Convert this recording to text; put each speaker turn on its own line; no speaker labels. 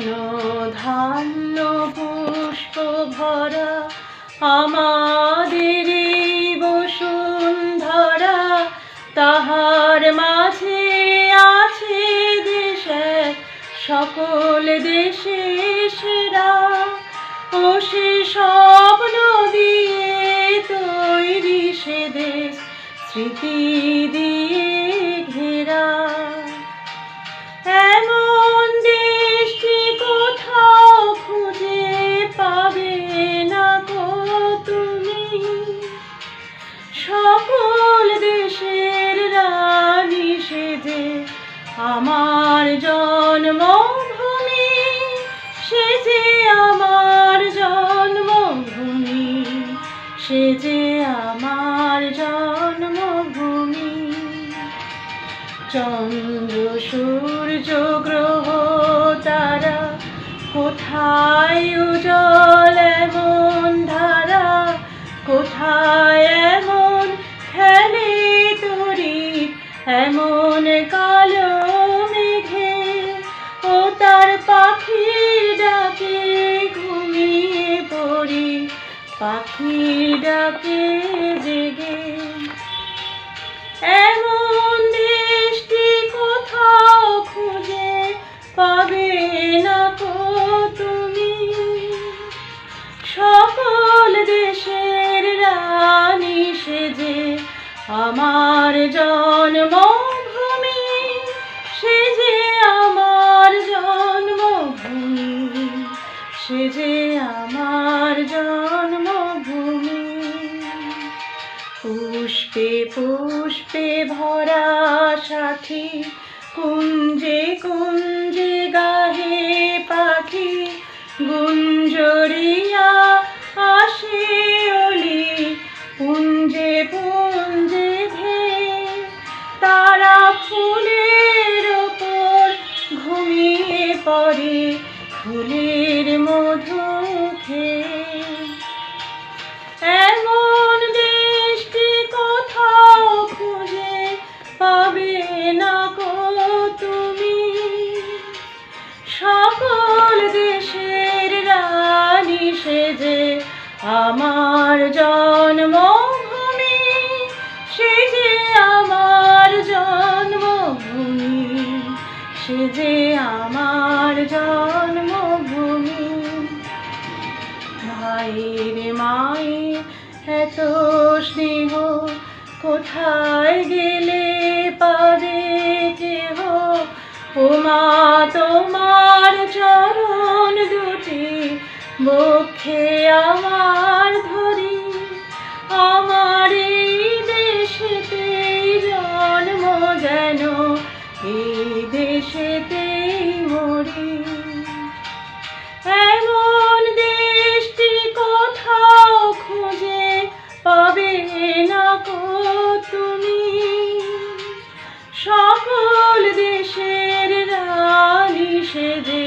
ধন ধান্য পুষ্প ভরা আমাদের বসুন্ধরা। তাহার মাঝে আছে দেশে সকল দেশে সেরা। ও সে স্বপ্ন দিয়ে তৈরি সে দেশ, স্মৃতি দিয়ে আমার জন্মভূমি, সে যে আমার জন্মভূমি, সে যে আমার জন্মভূমি। চন্দ্র, সূর্য, গ্রহ, তারা কোথায় উজল এমন ধারা, কোথায় পাখি ডাকে জেগে, এমন দৃষ্টি কোথাও খুঁজে পাবে না তো তুমি। সকল দেশের রানী সেজে আমার পুষ্পে পুষ্পে ভরা সাথী, কুঞ্জে কুঞ্জে গাহে পাখি, গুঞ্জরিয়া আসে অলি, পুঞ্জে পুঞ্জে ধে তারা ফুলের ওপর ঘুমিয়ে পড়ে, ফুলের মধু রানী সেজে আমার জন্মভূমি, সে যে আমার জন্মভূমি, সে যে আমার জন্মভূমি। ভাইয়ের মায়ের এত স্নেহ, কোথায় গেলে পাবে কেহ? ও মা বক্ষে আমার ধরি, আমার এই দেশেতে জন্ম যেন, এই দেশেতেই মরি। এমন দেশটি কোথাও খুঁজে পাবে না কো তুমি। সকল দেশের রানী সেজে